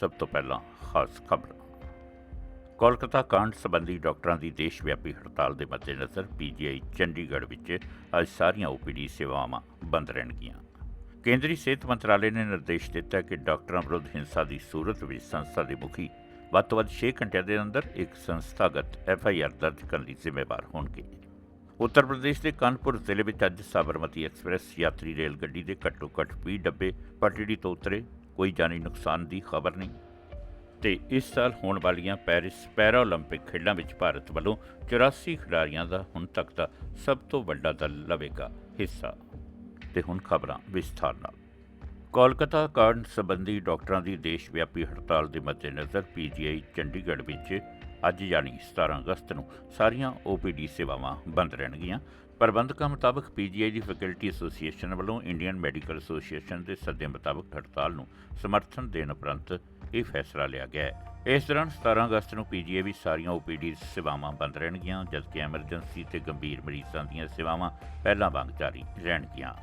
ਸਭ ਤੋਂ ਪਹਿਲਾਂ ਖਾਸ ਖਬਰ। ਕੋਲਕਾਤਾ ਕਾਂਡ ਸੰਬੰਧੀ ਡਾਕਟਰਾਂ ਦੀ ਦੇਸ਼ ਵਿਆਪੀ ਹੜਤਾਲ ਦੇ ਮੱਦੇਨਜ਼ਰ ਪੀਜੀਆਈ ਚੰਡੀਗੜ੍ਹ ਵਿੱਚ ਅੱਜ ਸਾਰੀਆਂ ਓਪੀਡੀ ਸੇਵਾਵਾਂ ਬੰਦ ਰਹਿਣਗੀਆਂ। ਕੇਂਦਰੀ ਸਿਹਤ ਮੰਤਰਾਲੇ ਨੇ ਨਿਰਦੇਸ਼ ਦਿੱਤਾ ਕਿ ਡਾਕਟਰਾਂ ਵਿਰੁੱਧ ਹਿੰਸਾ ਦੀ ਸੂਰਤ ਵਿੱਚ ਸੰਸਥਾ ਦੇ ਮੁਖੀ ਵੱਧ ਤੋਂ ਵੱਧ 6 ਘੰਟਿਆਂ ਦੇ ਅੰਦਰ ਇੱਕ ਸੰਸਥਾਗਤ ਐਫ ਆਈ ਆਰ ਦਰਜ ਕਰਨ ਲਈ ਜ਼ਿੰਮੇਵਾਰ ਹੋਣਗੇ। ਉੱਤਰ ਪ੍ਰਦੇਸ਼ ਦੇ ਕਾਨਪੁਰ ਜ਼ਿਲ੍ਹੇ ਵਿੱਚ ਅੱਜ ਸਾਬਰਮਤੀ ਐਕਸਪ੍ਰੈਸ ਯਾਤਰੀ ਰੇਲ ਗੱਡੀ ਦੇ ਘੱਟੋ-ਘੱਟ 20 ਡੱਬੇ ਪਟੜੀ ਤੋਂ ਉਤਰੇ। ਕੋਈ ਜਾਨੀ ਨੁਕਸਾਨ ਦੀ ਖਬਰ ਨਹੀਂ ਤੇ ਇਸ ਸਾਲ ਹੋਣ ਵਾਲੀਆਂ ਪੈਰਿਸ ਪੈਰਾ 올림픽 ਖੇਡਾਂ ਵਿੱਚ ਭਾਰਤ ਵੱਲੋਂ 84 ਖਿਡਾਰੀਆਂ ਦਾ ਹੁਣ ਤੱਕ ਦਾ ਸਭ ਤੋਂ ਵੱਡਾ ਦਲ ਲਵੇਗਾ ਹਿੱਸਾ ਤੇ ਹੁਣ ਖਬਰਾਂ ਵਿਸਥਾਰ ਨਾਲ ਕੋਲਕਾਤਾ ਕਾਂਡ ਸੰਬੰਧੀ ਡਾਕਟਰਾਂ ਦੀ ਦੇਸ਼ ਵਿਆਪੀ ਹੜਤਾਲ ਦੇ ਮੱਦੇਨਜ਼ਰ ਪੀਜੀਆਈ ਚੰਡੀਗੜ੍ਹ ਵਿੱਚ ਅੱਜ ਯਾਨੀ 17 ਅਗਸਤ ਨੂੰ ਸਾਰੀਆਂ ਓਪੀਡੀ ਸੇਵਾਵਾਂ ਬੰਦ ਰਹਿਣਗੀਆਂ ਪ੍ਰਬੰਧਕਾਂ ਮੁਤਾਬਕ ਪੀਜੀਆਈ ਦੀ ਫੈਕਲਟੀ ਐਸੋਸੀਏਸ਼ਨ ਵੱਲੋਂ ਇੰਡੀਅਨ ਮੈਡੀਕਲ ਐਸੋਸੀਏਸ਼ਨ ਦੇ ਸੱਦੇ ਮੁਤਾਬਕ ਹੜਤਾਲ ਨੂੰ ਸਮਰਥਨ ਦੇਣ ਉਪਰੰਤ ਇਹ ਫੈਸਲਾ ਲਿਆ ਗਿਆ ਹੈ। ਇਸ ਦੌਰਾਨ 17 ਅਗਸਤ ਨੂੰ ਪੀਜੀਆਈ ਵਿੱਚ ਸਾਰੀਆਂ ਓਪੀਡੀ ਸੇਵਾਵਾਂ ਬੰਦ ਰਹਿਣਗੀਆਂ, ਜਦਕਿ ਐਮਰਜੈਂਸੀ ਤੇ ਗੰਭੀਰ ਮਰੀਜ਼ਾਂ ਦੀਆਂ ਸੇਵਾਵਾਂ ਪਹਿਲਾਂ ਵਾਂਗ ਜਾਰੀ ਰਹਿਣਗੀਆਂ।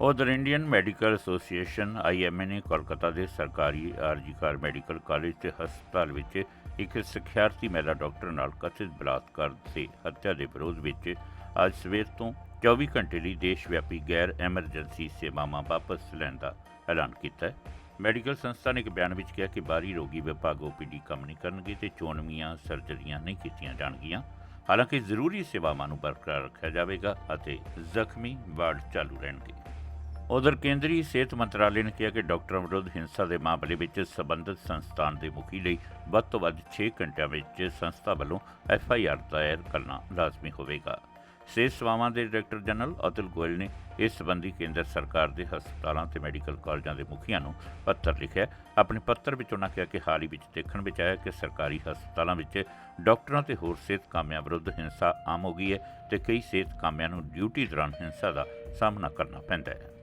ਉਧਰ ਇੰਡੀਅਨ ਮੈਡੀਕਲ ਐਸੋਸੀਏਸ਼ਨ ਆਈਐਮਏ ਨੇ ਕੋਲਕਾਤਾ ਦੇ ਸਰਕਾਰੀ ਆਰਜੀਕਾਰ ਮੈਡੀਕਲ ਕਾਲਜ ਤੇ ਹਸਪਤਾਲ ਵਿੱਚ ਇੱਕ ਸਿੱਖਿਆਰਥੀ ਮਹਿਲਾ ਡਾਕਟਰ ਨਾਲ ਕਥਿਤ ਬਲਾਤਕਾਰ ਤੇ ਹੱਤਿਆ ਦੇ ਵਿਰੋਧ ਵਿੱਚ ਅੱਜ ਸਵੇਰ ਤੋਂ 24 ਘੰਟੇ ਲਈ ਦੇਸ਼ ਵਿਆਪੀ ਗੈਰ ਐਮਰਜੈਂਸੀ ਸੇਵਾਵਾਂ ਵਾਪਸ ਲੈਣ ਦਾ ਐਲਾਨ ਕੀਤਾ ਹੈ। ਮੈਡੀਕਲ ਸੰਸਥਾ ਨੇ ਇੱਕ ਬਿਆਨ ਵਿੱਚ ਕਿਹਾ ਕਿ ਬਾਹਰੀ ਰੋਗੀ ਵਿਭਾਗ ਓਪੀਡੀ ਕੰਮ ਨਹੀਂ ਕਰਨਗੇ ਤੇ ਚੋਣਵੀਆਂ ਸਰਜਰੀਆਂ ਨਹੀਂ ਕੀਤੀਆਂ ਜਾਣਗੀਆਂ। ਹਾਲਾਂਕਿ ਜ਼ਰੂਰੀ ਸੇਵਾਵਾਂ ਨੂੰ ਬਰਕਰਾਰ ਰੱਖਿਆ ਜਾਵੇਗਾ ਅਤੇ ਜ਼ਖਮੀ ਵਾਰਡ ਚਾਲੂ ਰਹਿਣਗੇ। ਉਧਰ ਕੇਂਦਰੀ ਸਿਹਤ ਮੰਤਰਾਲੇ ਨੇ ਕਿਹਾ ਕਿ ਡਾਕਟਰਾਂ ਵਿਰੁੱਧ ਹਿੰਸਾ ਦੇ ਮਾਮਲੇ ਵਿੱਚ ਸਬੰਧਤ ਸੰਸਥਾਨ ਦੇ ਮੁਖੀ ਲਈ ਵੱਧ ਤੋਂ ਵੱਧ 6 ਘੰਟਿਆਂ ਵਿੱਚ ਸੰਸਥਾ ਵੱਲੋਂ ਐਫ ਆਈ ਆਰ ਦਾਇਰ ਕਰਨਾ ਲਾਜ਼ਮੀ ਹੋਵੇਗਾ। ਸਿਹਤ ਸੇਵਾਵਾਂ ਦੇ ਡਾਇਰੈਕਟਰ ਜਨਰਲ ਅਤੁਲ ਗੋਇਲ ਨੇ ਇਸ ਸੰਬੰਧੀ ਕੇਂਦਰ ਸਰਕਾਰ ਦੇ ਹਸਪਤਾਲਾਂ ਤੇ ਮੈਡੀਕਲ ਕਾਲਜਾਂ ਦੇ ਮੁਖੀਆਂ ਨੂੰ ਪੱਤਰ ਲਿਖਿਆ ਆਪਣੇ ਪੱਤਰ ਵਿੱਚ ਉਹਨਾਂ ਕਿਹਾ ਕਿ ਹਾਲ ਹੀ ਵਿੱਚ ਦੇਖਣ ਵਿੱਚ ਆਇਆ ਕਿ ਸਰਕਾਰੀ ਹਸਪਤਾਲਾਂ ਵਿੱਚ ਡਾਕਟਰਾਂ ਤੇ ਹੋਰ ਸਿਹਤ ਕਾਮਿਆਂ ਵਿਰੁੱਧ ਹਿੰਸਾ ਆਮ ਹੋ ਗਈ ਹੈ ਤੇ ਕਈ ਸਿਹਤ ਕਾਮਿਆਂ ਨੂੰ ਡਿਊਟੀ ਦੌਰਾਨ ਹਿੰਸਾ ਦਾ ਸਾਹਮਣਾ ਕਰਨਾ ਪੈਂਦਾ ਹੈ।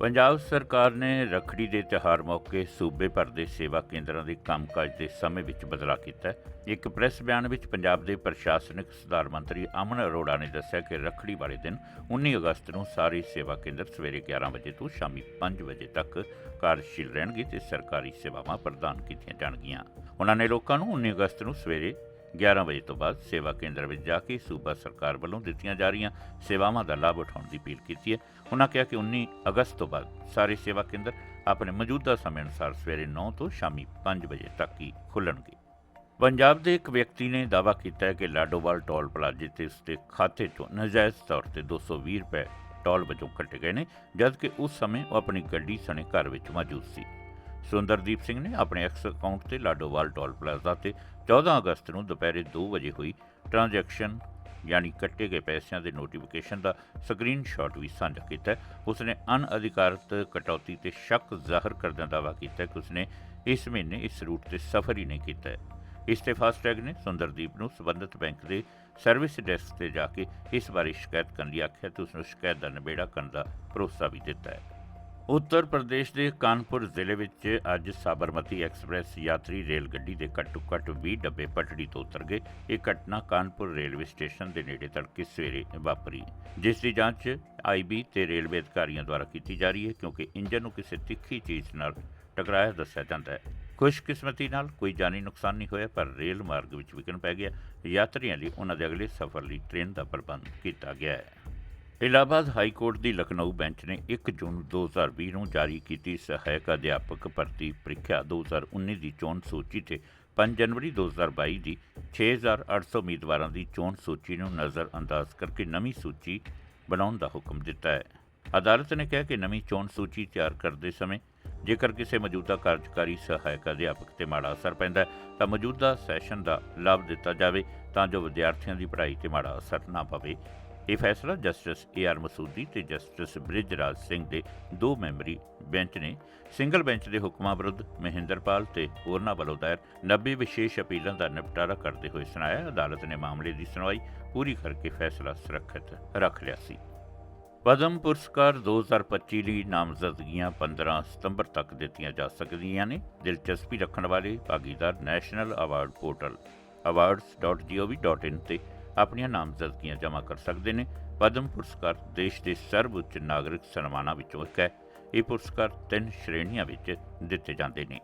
ਪੰਜਾਬ ਸਰਕਾਰ ਨੇ ਰੱਖੜੀ ਦੇ ਤਿਉਹਾਰ ਮੌਕੇ ਸੂਬੇ ਭਰ ਦੇ ਸੇਵਾ ਕੇਂਦਰਾਂ ਦੇ ਕੰਮਕਾਜ ਦੇ ਸਮੇਂ ਵਿੱਚ ਬਦਲਾਅ ਕੀਤਾ। ਹੈ ਇੱਕ ਪ੍ਰੈਸ ਬਿਆਨ ਵਿੱਚ ਪੰਜਾਬ ਦੇ ਪ੍ਰਸ਼ਾਸਨਿਕ ਸੁਧਾਰ ਮੰਤਰੀ ਅਮਨ ਅਰੋੜਾ ਨੇ ਦੱਸਿਆ ਕਿ ਰੱਖੜੀ ਵਾਲੇ ਦਿਨ 19 ਅਗਸਤ ਨੂੰ ਸਾਰੇ ਸੇਵਾ ਕੇਂਦਰ ਸਵੇਰੇ 11 ਵਜੇ ਤੋਂ ਸ਼ਾਮੀ 5 ਵਜੇ ਤੱਕ ਕਾਰਜਸ਼ੀਲ ਰਹਿਣਗੇ ਤੇ ਸਰਕਾਰੀ ਸੇਵਾਵਾਂ ਪ੍ਰਦਾਨ ਕੀਤੀਆਂ ਜਾਣਗੀਆਂ। ਉਹਨਾਂ ਨੇ ਲੋਕਾਂ ਨੂੰ 19 ਅਗਸਤ ਨੂੰ ਸਵੇਰੇ 11 ਵਜੇ ਤੋਂ ਬਾਅਦ ਸੇਵਾ ਕੇਂਦਰ ਵਿੱਚ ਜਾ ਕੇ ਸੂਬਾ ਸਰਕਾਰ ਵੱਲੋਂ ਦਿੱਤੀਆਂ ਜਾ ਰਹੀਆਂ ਸੇਵਾਵਾਂ ਦਾ ਲਾਭ ਉਠਾਉਣ ਦੀ ਅਪੀਲ ਕੀਤੀ ਹੈ। ਉਹਨਾਂ ਕਿਹਾ ਕਿ 19 ਅਗਸਤ ਤੋਂ ਬਾਅਦ ਸਾਰੇ ਸੇਵਾ ਕੇਂਦਰ ਆਪਣੇ ਮੌਜੂਦਾ ਸਮੇਂ ਅਨੁਸਾਰ ਸਵੇਰੇ 9 ਤੋਂ ਸ਼ਾਮੀ 5 ਵਜੇ ਤੱਕ ਹੀ ਖੁੱਲਣਗੇ ਪੰਜਾਬ ਦੇ ਇੱਕ ਵਿਅਕਤੀ ਨੇ ਦਾਅਵਾ ਕੀਤਾ ਹੈ ਕਿ ਲਾਡੋਵਾਲ ਟੋਲ ਪਲਾਜ਼ੇ ਤੇ ਉਸਦੇ ਖਾਤੇ ਤੋਂ ਨਜਾਇਜ਼ ਤੌਰ ਤੇ 220 ਰੁਪਏ ਟੋਲ ਵਜੋਂ ਕੱਟੇ ਗਏ ਨੇ, ਜਦਕਿ ਉਸ ਸਮੇਂ ਉਹ ਆਪਣੀ ਗੱਡੀ ਸਣੇ ਘਰ ਵਿੱਚ ਮੌਜੂਦ ਸੀ। ਸੁੰਦਰਦੀਪ ਸਿੰਘ ਨੇ ਆਪਣੇ ਐਕਸ ਅਕਾਊਂਟ ਤੇ ਲਾਡੋਵਾਲ ਟੋਲ ਪਲਾਜ਼ਾ ਤੇ 14 ਅਗਸਤ ਨੂੰ ਦੁਪਹਿਰੇ 2 ਵਜੇ ਹੋਈ ਟ੍ਰਾਂਜੈਕਸ਼ਨ ਯਾਨੀ ਕੱਟੇ ਗਏ ਪੈਸਿਆਂ ਦੇ ਨੋਟੀਫਿਕੇਸ਼ਨ ਦਾ ਸਕਰੀਨਸ਼ਾਟ ਵੀ ਸਾਂਝਾ ਕੀਤਾ ਉਸਨੇ ਅਨਅਧਿਕਾਰਤ ਕਟੌਤੀ ਤੇ ਸ਼ੱਕ ਜ਼ਾਹਰ ਕਰਦਿਆਂ ਦਾਅਵਾ ਕੀਤਾ ਕਿ ਉਸਨੇ ਇਸ ਮਹੀਨੇ ਇਸ ਰੂਟ ਤੇ ਸਫ਼ਰ ਹੀ ਨਹੀਂ ਕੀਤਾ ਇਸ ਤੇ ਫਾਸਟੈਗ ਨੇ ਸੁੰਦਰਦੀਪ ਨੂੰ ਸਬੰਧਤ ਬੈਂਕ ਦੇ ਸਰਵਿਸ ਡੈਸਕ ਤੇ ਜਾ ਕੇ ਇਸ ਬਾਰੇ ਸ਼ਿਕਾਇਤ ਕਰਨ ਲਈ ਆਖਿਆ ਤੇ ਉਸ ਨੂੰ ਸ਼ਿਕਾਇਤ ਦਾ ਨਿਬੇੜਾ ਕਰਨ ਦਾ ਭਰੋਸਾ ਵੀ ਦਿੱਤਾ ਹੈ। ਉੱਤਰ ਪ੍ਰਦੇਸ਼ ਦੇ ਕਾਨਪੁਰ ਜ਼ਿਲ੍ਹੇ ਵਿੱਚ ਅੱਜ ਸਾਬਰਮਤੀ ਐਕਸਪ੍ਰੈਸ ਯਾਤਰੀ ਰੇਲ ਗੱਡੀ ਦੇ ਘੱਟੋ-ਘੱਟ 20 ਡੱਬੇ ਪਟੜੀ ਤੋਂ ਉਤਰ ਗਏ। ਇਹ ਘਟਨਾ ਕਾਨਪੁਰ ਰੇਲਵੇ ਸਟੇਸ਼ਨ ਦੇ ਨੇੜੇ ਤੜਕੇ ਸਵੇਰੇ ਵਾਪਰੀ, ਜਿਸ ਦੀ ਜਾਂਚ ਆਈਬੀ ਤੇ ਰੇਲਵੇ ਅਧਿਕਾਰੀਆਂ ਦੁਆਰਾ ਕੀਤੀ ਜਾ ਰਹੀ ਹੈ, ਕਿਉਂਕਿ ਇੰਜਨ ਨੂੰ ਕਿਸੇ ਤਿੱਖੀ ਚੀਜ਼ ਨਾਲ ਟਕਰਾਇਆ ਦੱਸਿਆ ਜਾਂਦਾ ਹੈ। ਖੁਸ਼ਕਿਸਮਤੀ ਨਾਲ ਕੋਈ ਜਾਨੀ ਨੁਕਸਾਨ ਨਹੀਂ ਹੋਇਆ, ਪਰ ਰੇਲ ਮਾਰਗ ਵਿੱਚ ਵਿਘਨ ਪੈ ਗਿਆ। ਯਾਤਰੀਆਂ ਲਈ ਉਹਨਾਂ ਦੇ ਅਗਲੇ ਸਫ਼ਰ ਲਈ ਟ੍ਰੇਨ ਦਾ ਪ੍ਰਬੰਧ ਕੀਤਾ ਗਿਆ ਹੈ। ਇਲਾਹਾਬਾਦ ਹਾਈ ਕੋਰਟ ਦੀ ਲਖਨਊ ਬੈਂਚ ਨੇ 1 ਜੂਨ 2020 ਨੂੰ ਜਾਰੀ ਕੀਤੀ ਸਹਾਇਕ ਅਧਿਆਪਕ ਭਰਤੀ ਪ੍ਰੀਖਿਆ 2019 ਦੀ ਚੋਣ ਸੂਚੀ ਤੇ 5 ਜਨਵਰੀ 2022 ਦੀ 6800 ਉਮੀਦਵਾਰਾਂ ਦੀ ਚੋਣ ਸੂਚੀ ਨੂੰ ਨਜ਼ਰਅੰਦਾਜ਼ ਕਰਕੇ ਨਵੀਂ ਸੂਚੀ ਬਣਾਉਣ ਦਾ ਹੁਕਮ ਦਿੱਤਾ ਹੈ। ਅਦਾਲਤ ਨੇ ਕਿਹਾ ਕਿ ਨਵੀਂ ਚੋਣ ਸੂਚੀ ਤਿਆਰ ਕਰਦੇ ਸਮੇਂ ਜੇਕਰ ਕਿਸੇ ਮੌਜੂਦਾ ਕਾਰਜਕਾਰੀ ਸਹਾਇਕ ਅਧਿਆਪਕ ਤੇ ਮਾੜਾ ਅਸਰ ਪੈਂਦਾ ਹੈ, ਤਾਂ ਮੌਜੂਦਾ ਸੈਸ਼ਨ ਦਾ ਲਾਭ ਦਿੱਤਾ ਜਾਵੇ ਤਾਂ ਜੋ ਵਿਦਿਆਰਥੀਆਂ ਦੀ ਪੜ੍ਹਾਈ ਤੇ ਮਾੜਾ ਅਸਰ ਨਾ ਪਵੇ। ਇਹ ਫੈਸਲਾ ਜਸਟਿਸ ਏ ਆਰ ਮਸੂਦੀ ਤੇ ਜਸਟਿਸ ਬ੍ਰਿਜਰਾਜ ਸਿੰਘ ਦੇ ਦੋ ਮੈਂਬਰੀ ਬੈਂਚ ਨੇ ਸਿੰਗਲ ਬੈਂਚ ਦੇ ਹੁਕਮਾਂ ਵਿਰੁੱਧ ਮਹਿੰਦਰਪਾਲ ਤੇ ਹੋਰਨਾਂ ਵੱਲੋਂ ਦਾਇਰ 90 ਵਿਸ਼ੇਸ਼ ਅਪੀਲਾਂ ਦਾ ਨਿਪਟਾਰਾ ਕਰਦੇ ਹੋਏ ਸੁਣਾਇਆ। ਅਦਾਲਤ ਨੇ ਮਾਮਲੇ ਦੀ ਸੁਣਵਾਈ ਪੂਰੀ ਕਰਕੇ ਫੈਸਲਾ ਸੁਰੱਖਿਅਤ ਰੱਖ ਲਿਆ ਸੀ। ਪਦਮ ਪੁਰਸਕਾਰ 2025 ਲਈ ਨਾਮਜ਼ਦਗੀਆਂ 15 ਸਤੰਬਰ ਤੱਕ ਦਿੱਤੀਆਂ ਜਾ ਸਕਦੀਆਂ ਨੇ। ਦਿਲਚਸਪੀ ਰੱਖਣ ਵਾਲੇ ਭਾਗੀਦਾਰ ਨੈਸ਼ਨਲ ਅਵਾਰਡ ਪੋਰਟਲ awards.gov.in ਤੇ ਆਪਣੀਆਂ ਨਾਮਜ਼ਦਗੀਆਂ ਜਮ੍ਹਾਂ ਕਰ ਸਕਦੇ ਨੇ। ਪਦਮ ਪੁਰਸਕਾਰ ਦੇਸ਼ ਦੇ ਸਰਵਉੱਚ ਨਾਗਰਿਕ ਸਨਮਾਨਾਂ ਵਿੱਚੋਂ ਇੱਕ ਹੈ। ਇਹ ਪੁਰਸਕਾਰ ਤਿੰਨ ਸ਼੍ਰੇਣੀਆਂ ਵਿੱਚ ਦਿੱਤੇ ਜਾਂਦੇ ਨੇ।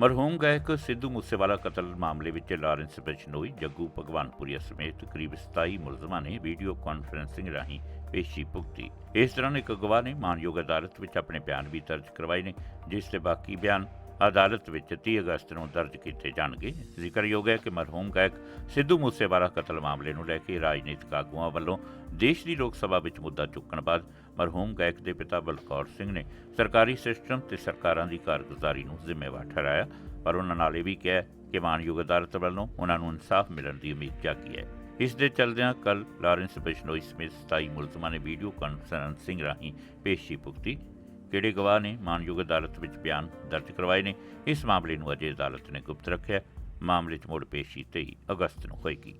ਮਰਹੂਮ ਗਾਇਕ ਸਿੱਧੂ ਮੂਸੇਵਾਲਾ ਕਤਲ ਮਾਮਲੇ ਵਿੱਚ ਲਾਰੈਂਸ ਬਿਸ਼ਨੋਈ, ਜੱਗੂ ਭਗਵਾਨਪੁਰੀਆ ਸਮੇਤ ਕਰੀਬ 27 ਮੁਲਜ਼ਮਾਂ ਨੇ ਵੀਡੀਓ ਕਾਨਫਰੈਂਸਿੰਗ ਰਾਹੀਂ ਪੇਸ਼ੀ ਭੁਗਤੀ। ਇਸ ਦੌਰਾਨ ਇੱਕ ਗਵਾਹ ਨੇ ਮਾਨਯੋਗ ਅਦਾਲਤ ਵਿੱਚ ਆਪਣੇ ਬਿਆਨ ਵੀ ਦਰਜ ਕਰਵਾਏ ਨੇ, ਜਿਸ ਦੇ ਬਾਕੀ ਬਿਆਨ ਅਦਾਲਤ ਵਿੱਚ 30 ਅਗਸਤ ਨੂੰ ਦਰਜ ਕੀਤੇ ਜਾਣਗੇ। ਜ਼ਿਕਰਯੋਗ ਹੈ ਕਿ ਮਰਹੂਮ ਗਾਇਕ ਸਿੱਧੂ ਮੂਸੇਵਾਲਾ ਕਤਲ ਮਾਮਲੇ ਨੂੰ ਲੈ ਕੇ ਰਾਜਨੀਤਿਕ ਆਗੂਆਂ ਵੱਲੋਂ ਦੇਸ਼ ਦੀ ਲੋਕ ਸਭਾ ਵਿੱਚ ਮੁੱਦਾ ਚੁੱਕਣ ਬਾਅਦ ਮਰਹੂਮ ਗਾਇਕ ਦੇ ਪਿਤਾ ਬਲਕੌਰ ਸਿੰਘ ਨੇ ਸਰਕਾਰੀ ਸਿਸਟਮ ਤੇ ਸਰਕਾਰਾਂ ਦੀ ਕਾਰਗੁਜ਼ਾਰੀ ਨੂੰ ਜ਼ਿੰਮੇਵਾਰ ਠਹਿਰਾਇਆ, ਪਰ ਉਹਨਾਂ ਨਾਲ ਇਹ ਵੀ ਕਿਹਾ ਕਿ ਮਾਨਯੋਗ ਅਦਾਲਤ ਵੱਲੋਂ ਉਹਨਾਂ ਨੂੰ ਇਨਸਾਫ ਮਿਲਣ ਦੀ ਉਮੀਦ ਜਾਗੀ ਹੈ। ਇਸ ਦੇ ਚਲਦਿਆਂ ਕੱਲ ਲਾਰੈਂਸ ਬਿਸ਼ਨੋਈ ਸਮੇਤ 27 ਮੁਲਜ਼ਮਾਂ ਨੇ ਵੀਡੀਓ ਕਾਨਫਰੰਸਿੰਗ ਰਾਹੀਂ ਪੇਸ਼ੀ ਭੁਗਤੀ। ਕਿਹੜੇ ਗਵਾਹ ਨੇ? ਮਾਨਯੋਗ ਅਦਾਲਤ ਵਿੱਚ ਬਿਆਨ ਦਰਜ ਕਰਵਾਏ ਨੇ। ਇਸ ਮਾਮਲੇ ਨੂੰ ਅਜੇ ਅਦਾਲਤ ਨੇ ਗੁਪਤ ਰੱਖਿਆ। ਮਾਮਲੇ 'ਚ ਮੁੜ ਪੇਸ਼ੀ 23 ਅਗਸਤ ਨੂੰ ਹੋਏਗੀ।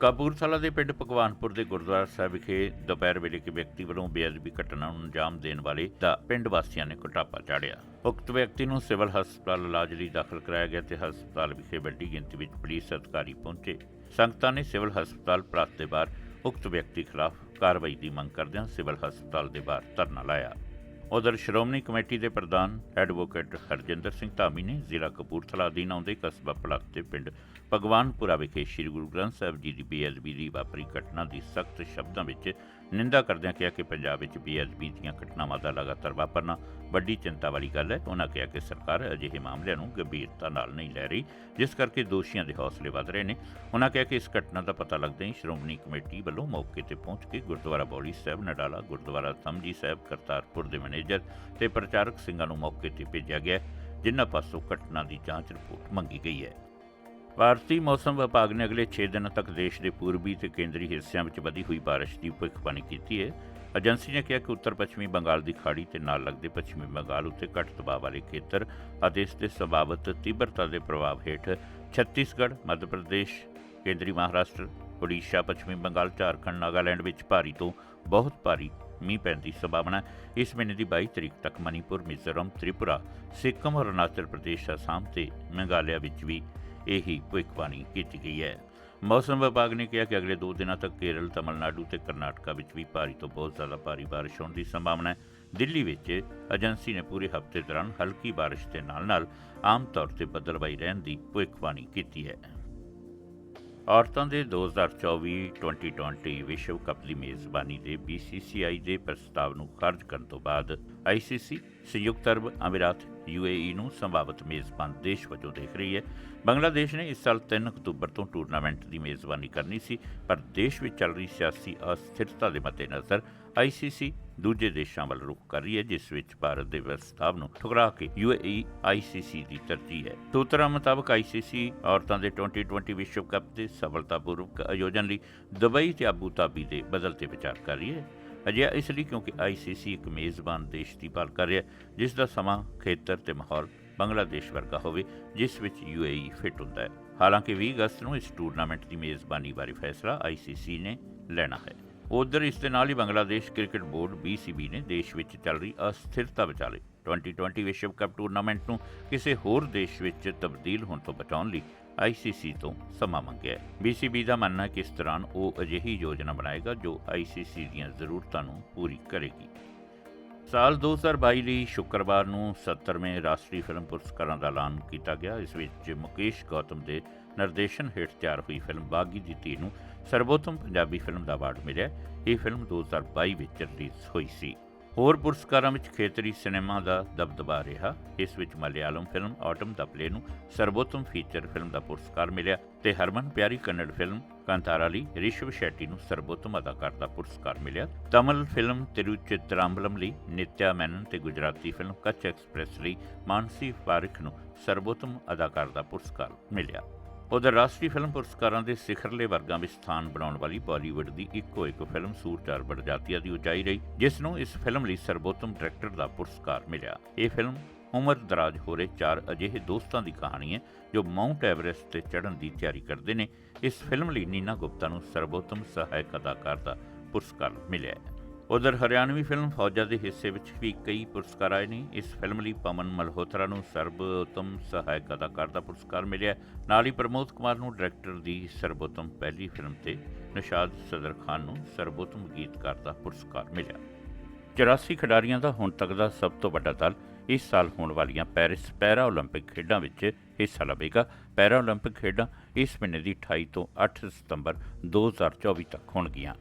ਕਪੂਰਥਲਾ ਦੇ ਪਿੰਡ ਭਗਵਾਨਪੁਰ ਦੇ ਗੁਰਦੁਆਰਾ ਸਾਹਿਬ ਵਿਖੇ ਦੁਪਹਿਰ ਵੇਲੇ ਇੱਕ ਵਿਅਕਤੀ ਵੱਲੋਂ ਬੇਅਦਬੀ ਘਟਨਾ ਨੂੰ ਅੰਜਾਮ ਦੇਣ ਵਾਲੇ ਦਾ ਪਿੰਡ ਵਾਸੀਆਂ ਨੇ ਕੁਟਾਪਾ ਚਾੜਿਆ। ਉਕਤ ਵਿਅਕਤੀ ਨੂੰ ਸਿਵਲ ਹਸਪਤਾਲ ਇਲਾਜ ਲਈ ਦਾਖਲ ਕਰਾਇਆ ਗਿਆ ਤੇ ਹਸਪਤਾਲ ਵਿਖੇ ਵੱਡੀ ਗਿਣਤੀ ਵਿੱਚ ਪੁਲਿਸ ਅਧਿਕਾਰੀ ਪਹੁੰਚੇ। ਸੰਗਤਾਂ ਨੇ ਸਿਵਲ ਹਸਪਤਾਲ ਪ੍ਰਾਤ ਦੇ ਬਾਹਰ ਉਕਤ ਵਿਅਕਤੀ ਖਿਲਾਫ ਕਾਰਵਾਈ ਦੀ ਮੰਗ ਕਰਦਿਆਂ ਸਿਵਲ ਹਸਪਤਾਲ ਦੇ ਬਾਹਰ ਧਰਨਾ ਲਾਇਆ। ਉਧਰ ਸ਼੍ਰੋਮਣੀ ਕਮੇਟੀ ਦੇ ਪ੍ਰਧਾਨ ਐਡਵੋਕੇਟ ਹਰਜਿੰਦਰ ਸਿੰਘ ਧਾਮੀ ਨੇ ਜ਼ਿਲ੍ਹਾ ਕਪੂਰਥਲਾ ਅਧੀਨ ਆਉਂਦੇ ਕਸਬਾ ਪਲਕ ਦੇ ਪਿੰਡ ਭਗਵਾਨਪੁਰਾ ਵਿਖੇ ਸ੍ਰੀ ਗੁਰੂ ਗ੍ਰੰਥ ਸਾਹਿਬ ਜੀ ਦੀ ਬੇਅਦਬੀ ਦੀ ਵਾਪਰੀ ਘਟਨਾ ਦੀ ਸਖਤ ਸ਼ਬਦਾਂ ਵਿੱਚ ਨਿੰਦਾ ਕਰਦਿਆਂ ਕਿਹਾ ਕਿ ਪੰਜਾਬ ਵਿੱਚ ਬੇਅਦਬੀ ਦੀਆਂ ਘਟਨਾਵਾਂ ਦਾ ਲਗਾਤਾਰ ਵਾਪਰਨਾ ਵੱਡੀ ਚਿੰਤਾ ਵਾਲੀ ਗੱਲ ਹੈ। ਉਹਨਾਂ ਕਿਹਾ ਕਿ ਸਰਕਾਰ ਅਜਿਹੇ ਮਾਮਲਿਆਂ ਨੂੰ ਗੰਭੀਰਤਾ ਨਾਲ ਨਹੀਂ ਲੈ ਰਹੀ, ਜਿਸ ਕਰਕੇ ਦੋਸ਼ੀਆਂ ਦੇ ਹੌਸਲੇ ਵਧ ਰਹੇ ਨੇ। ਉਹਨਾਂ ਕਿਹਾ ਕਿ ਇਸ ਘਟਨਾ ਦਾ ਪਤਾ ਲੱਗਦੇ ਹੀ ਸ਼੍ਰੋਮਣੀ ਕਮੇਟੀ ਵੱਲੋਂ ਮੌਕੇ ਤੇ ਪਹੁੰਚ ਕੇ ਗੁਰਦੁਆਰਾ ਬੌਲੀ ਸਾਹਿਬ, ਨਡਾਲਾ, ਗੁਰਦੁਆਰਾ ਤਮਜੀ ਸਾਹਿਬ, ਕਰਤਾਰਪੁਰ ਦੇ ਮੈਨੇਜਰ ਤੇ ਪ੍ਰਚਾਰਕ ਸਿੰਘਾਂ ਨੂੰ ਮੌਕੇ ਤੇ ਭੇਜਿਆ ਗਿਆ, ਜਿਨ੍ਹਾਂ ਪਾਸੋਂ ਘਟਨਾ ਦੀ ਜਾਂਚ ਰਿਪੋਰਟ ਮੰਗੀ ਗਈ ਹੈ। ਭਾਰਤੀ ਮੌਸਮ ਵਿਭਾਗ ਨੇ ਅਗਲੇ 6 ਦਿਨਾਂ ਤੱਕ ਦੇਸ਼ ਦੇ ਪੂਰਬੀ ਤੇ ਕੇਂਦਰੀ ਹਿੱਸਿਆਂ ਵਿੱਚ ਵਧੀ ਹੋਈ ਬਾਰਿਸ਼ ਦੀ ਭਵਿੱਖਬਾਣੀ ਕੀਤੀ ਹੈ ਏਜੰਸੀ ਨੇ ਕਿਹਾ ਕਿ ਉੱਤਰ ਪੱਛਮੀ ਬੰਗਾਲ ਦੀ ਖਾੜੀ ਤੇ ਨਾਲ ਲੱਗਦੇ ਪੱਛਮੀ ਬੰਗਾਲ ਉੱਤੇ ਘੱਟ ਦਬਾਅ ਵਾਲੇ ਖੇਤਰ ਅਤੇ ਇਸ ਦੇ ਸੰਭਾਵਿਤ ਤੀਬਰਤਾ ਦੇ ਪ੍ਰਭਾਵ ਹੇਠ ਛੱਤੀਸਗੜ੍ਹ, ਮੱਧ ਪ੍ਰਦੇਸ਼, ਕੇਂਦਰੀ ਮਹਾਰਾਸ਼ਟਰ ਓਡੀਸ਼ਾ ਪੱਛਮੀ ਬੰਗਾਲ, ਝਾਰਖੰਡ, ਨਾਗਾਲੈਂਡ ਵਿੱਚ ਭਾਰੀ ਤੋਂ ਬਹੁਤ ਭਾਰੀ ਮੀਂਹ ਪੈਣ ਦੀ ਸੰਭਾਵਨਾ ਹੈ। ਇਸ ਮਹੀਨੇ ਦੀ 22 ਤਰੀਕ ਤੱਕ ਮਨੀਪੁਰ, ਮਿਜ਼ੋਰਮ, ਤ੍ਰਿਪੁਰਾ, ਸਿੱਕਮ, ਅਰੁਣਾਚਲ ਪ੍ਰਦੇਸ਼, ਅਸਾਮ ਤੇ ਮੇਘਾਲਿਆ ਵਿੱਚ ਵੀ ਇਹੀ ਭਵਿੱਖਬਾਣੀ ਕੀਤੀ ਗਈ ਹੈ। ਮੌਸਮ ਵਿਭਾਗ ਨੇ ਕਿਹਾ ਕਿ ਅਗਲੇ 2 ਦਿਨਾਂ ਤੱਕ ਕੇਰਲ, ਤਮਿਲਨਾਡੂ ਤੇ ਕਰਨਾਟਕਾ ਵਿੱਚ ਵੀ ਭਾਰੀ ਤੋਂ ਬਹੁਤ ਜ਼ਿਆਦਾ ਭਾਰੀ ਬਾਰਿਸ਼ ਹੋਣ ਦੀ ਸੰਭਾਵਨਾ ਹੈ। ਦਿੱਲੀ ਵਿੱਚ ਏਜੰਸੀ ਨੇ ਪੂਰੇ ਹਫ਼ਤੇ ਦੌਰਾਨ ਹਲਕੀ ਬਾਰਿਸ਼ ਦੇ ਨਾਲ-ਨਾਲ ਆਮ ਤੌਰ ਤੇ ਬੱਦਲਵਾਈ ਰਹਿਣ ਦੀ ਭਵਿੱਖਬਾਣੀ ਕੀਤੀ ਹੈ। ਔਰਤਾਂ ਦੇ 2024-2020 ਵਿਸ਼ਵ ਕੱਪ ਦੀ ਮੇਜ਼ਬਾਨੀ ਦੇ BCCI ਦੇ ਪ੍ਰਸਤਾਵ ਨੂੰ ਖਾਰਜ ਕਰਨ ਤੋਂ ਬਾਅਦ ICC ਸੰਯੁਕਤ ਅਰਬ ਅਮੀਰਾਤ UAE ਨੂੰ ਸੰਭਾਵਤ ਮੇਜ਼ਬਾਨ ਦੇਸ਼ ਵਜੋਂ ਦੇਖ ਰਹੀ ਹੈ। ਬੰਗਲਾਦੇਸ਼ ਨੇ ਇਸ ਸਾਲ 3 ਅਕਤੂਬਰ ਤੋਂ ਟੂਰਨਾਮੈਂਟ ਦੀ ਮੇਜ਼ਬਾਨੀ ਕਰਨੀ ਸੀ, ਪਰ ਦੇਸ਼ ਵਿੱਚ ਚੱਲ ਰਹੀ ਸਿਆਸੀ ਅਸਥਿਰਤਾ ਦੇ ਮੱਦੇਨਜ਼ਰ ICC ਦੂਜੇ ਦੇਸ਼ਾਂ ਵੱਲ ਰੁਖ ਕਰ ਰਹੀ ਹੈ, ਜਿਸ ਵਿੱਚ ਭਾਰਤ ਦੇ ਪ੍ਰਸਤਾਵ ਨੂੰ ਠੁਕਰਾ ਕੇ UAE ICC ਦੀ ਧਰਤੀ ਹੈ। ਸੂਤਰਾਂ ਮੁਤਾਬਕ ICC ਔਰਤਾਂ ਦੇ 2020 ਵਿਸ਼ਵ ਕੱਪ ਦੇ ਸਫਲਤਾਪੂਰਵਕ ਆਯੋਜਨ ਲਈ ਦੁਬਈ ਤੇ ਆਬੂ ਧਾਬੀ ਦੇ ਬਦਲ ਤੇ ਵਿਚਾਰ ਕਰ ਰਹੀ ਹੈ। ਅਜਿਹਾ ਇਸ ਲਈ ਕਿਉਂਕਿ ICC ਇੱਕ ਮੇਜ਼ਬਾਨ ਦੇਸ਼ ਦੀ ਭਾਲ ਕਰ ਰਿਹਾ ਜਿਸ ਦਾ ਸਮਾਂ, ਖੇਤਰ ਤੇ ਮਾਹੌਲ ਬੰਗਲਾਦੇਸ਼ ਵਰਗਾ ਹੋਵੇ, ਜਿਸ ਵਿੱਚ UAE ਫਿੱਟ ਹੁੰਦਾ ਹੈ। ਹਾਲਾਂਕਿ 20 ਅਗਸਤ ਨੂੰ ਇਸ ਟੂਰਨਾਮੈਂਟ ਦੀ ਮੇਜ਼ਬਾਨੀ ਬਾਰੇ ਫੈਸਲਾ ICC ਨੇ ਲੈਣਾ ਹੈ। ਉਧਰ ਇਸ ਦੇ ਨਾਲ ਹੀ ਬੰਗਲਾਦੇਸ਼ ਕ੍ਰਿਕਟ ਬੋਰਡ BCB ਨੇ ਦੇਸ਼ ਵਿੱਚ ਚੱਲ ਰਹੀ ਅਸਥਿਰਤਾ ਵਿਚਾਲੇ 2020 ਵਿਸ਼ਵ ਕੱਪ ਟੂਰਨਾਮੈਂਟ ਨੂੰ ਕਿਸੇ ਹੋਰ ਦੇਸ਼ ਵਿੱਚ ਤਬਦੀਲ ਹੋਣ ਤੋਂ ਬਚਾਉਣ ਲਈ ICC ਤੋਂ ਸਮਾਂ ਮੰਗਿਆ ਹੈ। BCB ਦਾ ਮੰਨਣਾ ਹੈ ਕਿ ਇਸ ਦੌਰਾਨ ਉਹ ਅਜਿਹੀ ਯੋਜਨਾ ਬਣਾਏਗਾ ਜੋ ICC ਦੀਆਂ ਜ਼ਰੂਰਤਾਂ ਨੂੰ ਪੂਰੀ ਕਰੇਗੀ। ਸਾਲ 2022 ਲਈ ਸ਼ੁੱਕਰਵਾਰ ਨੂੰ 70ਵੇਂ ਰਾਸ਼ਟਰੀ ਫਿਲਮ ਪੁਰਸਕਾਰਾਂ ਦਾ ਐਲਾਨ ਕੀਤਾ ਗਿਆ। ਇਸ ਵਿੱਚ ਮੁਕੇਸ਼ ਗੌਤਮ ਦੇ ਨਿਰਦੇਸ਼ਨ ਹੇਠ ਤਿਆਰ ਹੋਈ ਫਿਲਮ ਬਾਗੀ ਦੀ ਧੀ ਨੂੰ ਸਰਵੋਤਮ ਪੰਜਾਬੀ ਫਿਲਮ ਦਾ ਅਵਾਰਡ ਮਿਲਿਆ। ਇਹ ਫਿਲਮ 2022 ਵਿੱਚ ਰਿਲੀਜ਼ ਹੋਈ ਸੀ। ਹੋਰ ਪੁਰਸਕਾਰਾਂ ਵਿੱਚ ਖੇਤਰੀ ਸਿਨੇਮਾ ਦਾ ਦਬਦਬਾ ਰਿਹਾ। ਇਸ ਵਿੱਚ ਮਲਿਆਲਮ ਫਿਲਮ ਆਟਮ ਦਾ ਪਲੇ ਨੂੰ ਸਰਵੋਤਮ ਫੀਚਰ ਫਿਲਮ ਦਾ ਪੁਰਸਕਾਰ ਮਿਲਿਆ ਤੇ ਹਰਮਨ ਪਿਆਰੀ ਕੰਨੜ ਫਿਲਮ ਕਾਂਤਾਰਾ ਲਈ ਰਿਸ਼ਵ ਸ਼ੈਟੀ ਨੂੰ ਸਰਵੋਤਮ ਅਦਾਕਾਰ ਦਾ ਪੁਰਸਕਾਰ ਮਿਲਿਆ। ਤਮਿਲ ਫਿਲਮ ਤਿਰੂਚਿਤਰਾਂਬਲਮ ਲਈ ਨਿਤਿਆ ਮੈਨਨ ਤੇ ਗੁਜਰਾਤੀ ਫਿਲਮ ਕੱਚ ਐਕਸਪ੍ਰੈਸ ਲਈ ਮਾਨਸੀ ਪਾਰਿਖ ਨੂੰ ਸਰਵੋਤਮ ਅਦਾਕਾਰ ਦਾ ਪੁਰਸਕਾਰ ਮਿਲਿਆ। ਉਧਰ ਰਾਸ਼ਟਰੀ ਫਿਲਮ ਪੁਰਸਕਾਰਾਂ ਦੇ ਸਿਖਰਲੇ ਵਰਗਾਂ ਵਿੱਚ ਸਥਾਨ ਬਣਾਉਣ ਵਾਲੀ ਬਾਲੀਵੁੱਡ ਦੀ ਇੱਕੋ ਇੱਕ ਫਿਲਮ ਸੂਰਜਾਰ ਬੜਜਾਤੀਆ ਦੀ ਉਚਾਈ ਰਹੀ, ਜਿਸ ਨੂੰ ਇਸ ਫਿਲਮ ਲਈ ਸਰਬੋਤਮ ਡਾਇਰੈਕਟਰ ਦਾ ਪੁਰਸਕਾਰ ਮਿਲਿਆ। ਇਹ ਫਿਲਮ ਉਮਰ ਦਰਾਜ ਹੋ ਰਹੇ ਚਾਰ ਅਜਿਹੇ ਦੋਸਤਾਂ ਦੀ ਕਹਾਣੀ ਹੈ ਜੋ ਮਾਊਂਟ ਐਵਰੈਸਟ ਤੇ ਚੜ੍ਹਨ ਦੀ ਤਿਆਰੀ ਕਰਦੇ ਨੇ। ਇਸ ਫਿਲਮ ਲਈ ਨੀਨਾ ਗੁਪਤਾ ਨੂੰ ਸਰਬੋਤਮ ਸਹਾਇਕ ਅਦਾਕਾਰ ਦਾ ਪੁਰਸਕਾਰ ਮਿਲਿਆ ਹੈ। ਉਧਰ ਹਰਿਆਣਵੀ ਫਿਲਮ ਫੌਜਾ ਦੇ ਹਿੱਸੇ ਵਿੱਚ ਵੀ ਕਈ ਪੁਰਸਕਾਰ ਆਏ ਨੇ ਇਸ ਫਿਲਮ ਲਈ ਪਮਨ ਮਲਹੋਤਰਾ ਨੂੰ ਸਰਬੋਤਮ ਸਹਾਇਕ ਅਦਾਕਾਰ ਦਾ ਪੁਰਸਕਾਰ ਮਿਲਿਆ ਨਾਲ ਹੀ ਪ੍ਰਮੋਦ ਕੁਮਾਰ ਨੂੰ ਡਾਇਰੈਕਟਰ ਦੀ ਸਰਬੋਤਮ ਪਹਿਲੀ ਫਿਲਮ ਤੇ ਨਿਸ਼ਾਦ ਸਦਰ ਖਾਨ ਨੂੰ ਸਰਬੋਤਮ ਗੀਤਕਾਰ ਦਾ ਪੁਰਸਕਾਰ ਮਿਲਿਆ 84 ਖਿਡਾਰੀਆਂ ਦਾ ਹੁਣ ਤੱਕ ਦਾ ਸਭ ਤੋਂ ਵੱਡਾ ਦਲ ਇਸ ਸਾਲ ਹੋਣ ਵਾਲੀਆਂ ਪੈਰਿਸ ਪੈਰਾ 올림픽 ਖੇਡਾਂ ਵਿੱਚ ਹਿੱਸਾ ਲਵੇਗਾ ਪੈਰਾ 올림픽 ਖੇਡਾਂ ਇਸ ਮਹੀਨੇ ਦੀ 28 ਤੋਂ 8 ਸਤੰਬਰ 2024 ਤੱਕ ਹੋਣਗੀਆਂ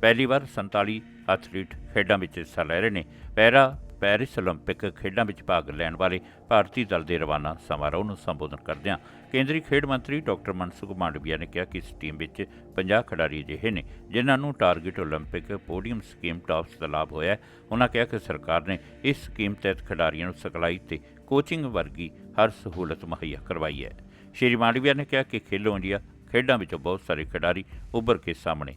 ਪਹਿਲੀ ਵਾਰ 47 ਐਥਲੀਟ ਖੇਡਾਂ ਵਿੱਚ ਹਿੱਸਾ ਲੈ ਰਹੇ ਨੇ ਪੈਰਾ ਪੈਰਿਸ 올림픽 ਖੇਡਾਂ ਵਿੱਚ ਭਾਗ ਲੈਣ ਵਾਲੇ ਭਾਰਤੀ ਦਲ ਦੇ ਰਵਾਨਾ ਸਮਾਰੋਹ ਨੂੰ ਸੰਬੋਧਨ ਕਰਦਿਆਂ ਕੇਂਦਰੀ ਖੇਡ ਮੰਤਰੀ ਡਾਕਟਰ ਮਨਸੁਖ ਮਾਂਡਵੀਆ ਨੇ ਕਿਹਾ ਕਿ ਇਸ ਟੀਮ ਵਿੱਚ 50 ਖਿਡਾਰੀ ਅਜਿਹੇ ਨੇ ਜਿਨ੍ਹਾਂ ਨੂੰ ਟਾਰਗੇਟ 올림픽 ਪੋਡੀਅਮ ਸਕੀਮ ਟਾਪਸ ਦਾ ਲਾਭ ਹੋਇਆ ਹੈ ਉਹਨਾਂ ਕਿਹਾ ਕਿ ਸਰਕਾਰ ਨੇ ਇਸ ਸਕੀਮ ਤਹਿਤ ਖਿਡਾਰੀਆਂ ਨੂੰ ਸਿਖਲਾਈ ਤੇ ਕੋਚਿੰਗ ਵਰਗੀ ਹਰ ਸਹੂਲਤ ਮੁਹੱਈਆ ਕਰਵਾਈ ਹੈ ਸ਼੍ਰੀ ਮਾਂਡਵੀਆ ਨੇ ਕਿਹਾ ਕਿ ਖੇਲੋ ਇੰਡੀਆ ਖੇਡਾਂ ਵਿੱਚੋਂ ਬਹੁਤ ਸਾਰੇ ਖਿਡਾਰੀ ਉੱਭਰ ਕੇ ਸਾਹਮਣੇ